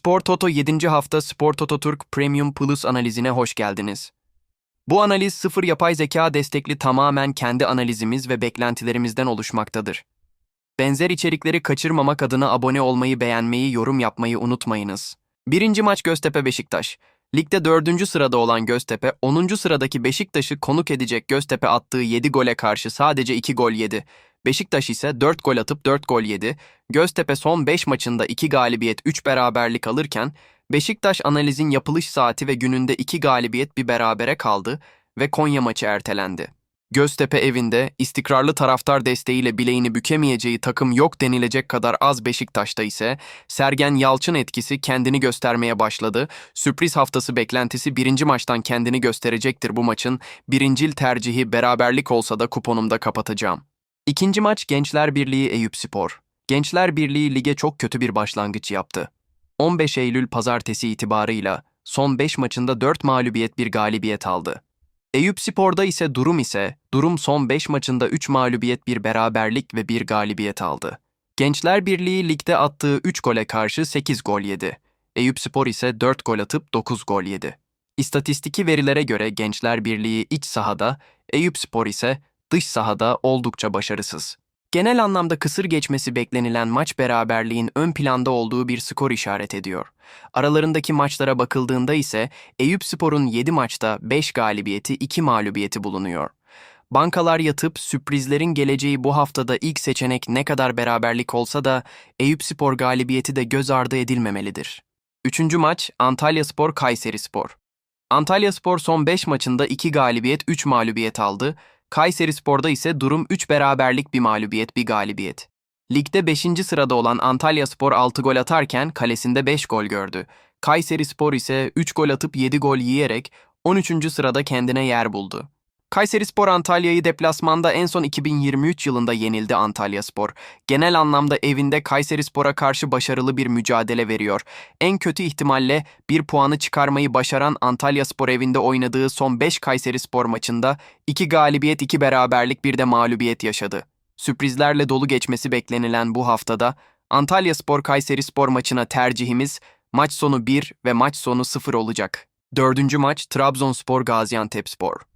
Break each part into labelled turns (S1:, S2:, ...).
S1: Spor Toto 7. hafta Spor Toto Türk Premium Plus analizine hoş geldiniz. Bu analiz sıfır yapay zeka destekli tamamen kendi analizimiz ve beklentilerimizden oluşmaktadır. Benzer içerikleri kaçırmamak adına abone olmayı, beğenmeyi, yorum yapmayı unutmayınız. Birinci maç Göztepe Beşiktaş. Ligde dördüncü sırada olan Göztepe, 10. sıradaki Beşiktaş'ı konuk edecek Göztepe attığı 7 gole karşı sadece 2 gol yedi. Beşiktaş ise 4 gol atıp 4 gol yedi. Göztepe son 5 maçında 2 galibiyet 3 beraberlik alırken Beşiktaş analizin yapılış saati ve gününde 2 galibiyet bir berabere kaldı ve Konya maçı ertelendi. Göztepe evinde istikrarlı taraftar desteğiyle bileğini bükemeyeceği takım yok denilecek kadar az Beşiktaş'ta ise Sergen Yalçın etkisi kendini göstermeye başladı. Sürpriz haftası beklentisi birinci maçtan kendini gösterecektir bu maçın. Birincil tercihi beraberlik olsa da kuponumda kapatacağım. İkinci maç Gençler Birliği Eyüpspor. Gençler Birliği lige çok kötü bir başlangıç yaptı. 15 Eylül pazartesi itibarıyla son 5 maçında 4 mağlubiyet bir galibiyet aldı. Eyüpspor'da ise durum ise durum son 5 maçında 3 mağlubiyet bir beraberlik ve bir galibiyet aldı. Gençler Birliği ligde attığı 3 gole karşı 8 gol yedi. Eyüpspor ise 4 gol atıp 9 gol yedi. İstatistiki verilere göre Gençler Birliği iç sahada, Eyüpspor ise dış sahada oldukça başarısız. Genel anlamda kısır geçmesi beklenilen maç beraberliğin ön planda olduğu bir skor işaret ediyor. Aralarındaki maçlara bakıldığında ise Eyüpspor'un 7 maçta 5 galibiyeti 2 mağlubiyeti bulunuyor. Bankalar yatıp sürprizlerin geleceği bu haftada ilk seçenek ne kadar beraberlik olsa da Eyüpspor galibiyeti de göz ardı edilmemelidir. Üçüncü maç Antalyaspor Kayserispor. Antalyaspor son 5 maçında 2 galibiyet 3 mağlubiyet aldı, Kayserispor'da ise durum 3 beraberlik bir mağlubiyet bir galibiyet. Ligde 5. sırada olan Antalyaspor 6 gol atarken kalesinde 5 gol gördü. Kayserispor ise 3 gol atıp 7 gol yiyerek 13. sırada kendine yer buldu. Kayserispor Antalya'yı deplasmanda en son 2023 yılında yenildi Antalyaspor. Genel anlamda evinde Kayserispor'a karşı başarılı bir mücadele veriyor. En kötü ihtimalle bir puanı çıkarmayı başaran Antalyaspor evinde oynadığı son 5 Kayserispor maçında 2 galibiyet 2 beraberlik bir de mağlubiyet yaşadı. Sürprizlerle dolu geçmesi beklenilen bu haftada Antalyaspor Kayserispor maçına tercihimiz maç sonu 1 ve maç sonu 0 olacak. Dördüncü maç Trabzonspor Gaziantepspor.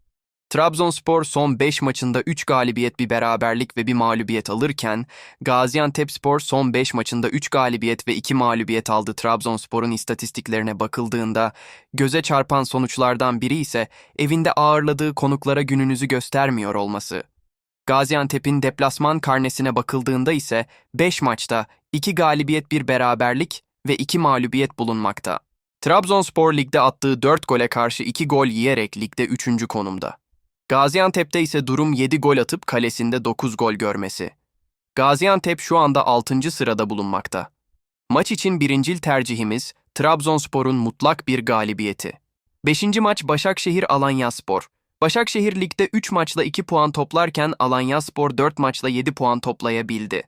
S1: Trabzonspor son 5 maçında 3 galibiyet bir beraberlik ve bir mağlubiyet alırken Gaziantepspor son 5 maçında 3 galibiyet ve 2 mağlubiyet aldı. Trabzonspor'un istatistiklerine bakıldığında göze çarpan sonuçlardan biri ise evinde ağırladığı konuklara gününüzü göstermiyor olması. Gaziantep'in deplasman karnesine bakıldığında ise 5 maçta 2 galibiyet bir beraberlik ve 2 mağlubiyet bulunmakta. Trabzonspor ligde attığı 4 gole karşı 2 gol yiyerek ligde 3. konumda. Gaziantep'te ise durum 7 gol atıp kalesinde 9 gol görmesi. Gaziantep şu anda 6. sırada bulunmakta. Maç için birincil tercihimiz Trabzonspor'un mutlak bir galibiyeti. 5. maç Başakşehir Alanyaspor. Başakşehir ligde 3 maçla 2 puan toplarken Alanyaspor 4 maçla 7 puan toplayabildi.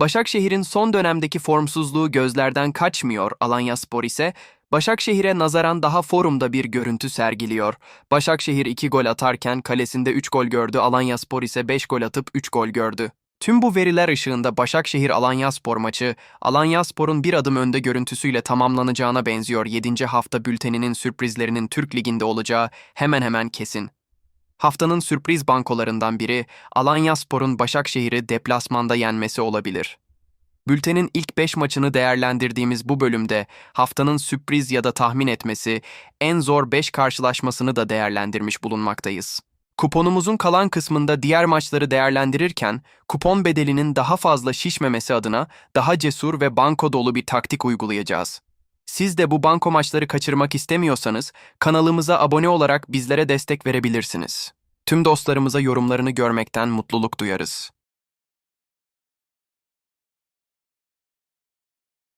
S1: Başakşehir'in son dönemdeki formsuzluğu gözlerden kaçmıyor, Alanyaspor ise Başakşehir'e nazaran daha forumda bir görüntü sergiliyor. Başakşehir 2 gol atarken kalesinde 3 gol gördü, Alanyaspor ise 5 gol atıp 3 gol gördü. Tüm bu veriler ışığında Başakşehir Alanyaspor maçı, Alanyaspor'un bir adım önde görüntüsüyle tamamlanacağına benziyor 7. hafta bülteninin sürprizlerinin Türk Ligi'nde olacağı hemen hemen kesin. Haftanın sürpriz bankolarından biri Alanyaspor'un Başakşehir'i deplasmanda yenmesi olabilir. Bültenin ilk 5 maçını değerlendirdiğimiz bu bölümde haftanın sürpriz ya da tahmin etmesi en zor 5 karşılaşmasını da değerlendirmiş bulunmaktayız. Kuponumuzun kalan kısmında diğer maçları değerlendirirken kupon bedelinin daha fazla şişmemesi adına daha cesur ve banko dolu bir taktik uygulayacağız. Siz de bu banko maçları kaçırmak istemiyorsanız kanalımıza abone olarak bizlere destek verebilirsiniz. Tüm dostlarımıza yorumlarını görmekten mutluluk duyarız.